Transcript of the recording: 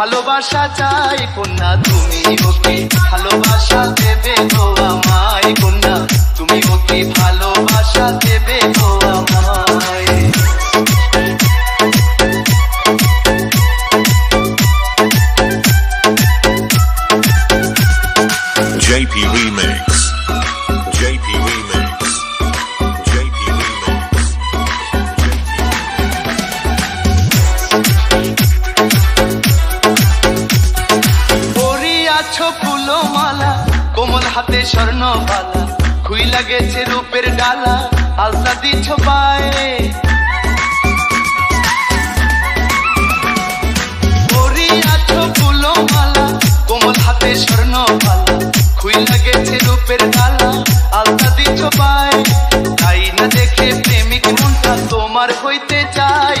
ভালোবাসা চাই কন্যা, তুমি ওকে ভালোবাসা দেবে গো আমায় কন্যা, তুমি ওকে ভালোবাসা দেবে গো আমায় JP Remix. পরিয়াছ ফুলো মালা কোমল হাতে স্বর্ণ বালা রূপের ডালা পায়ে। তাই না দেখে প্রেমিক তোমার হইতে চায়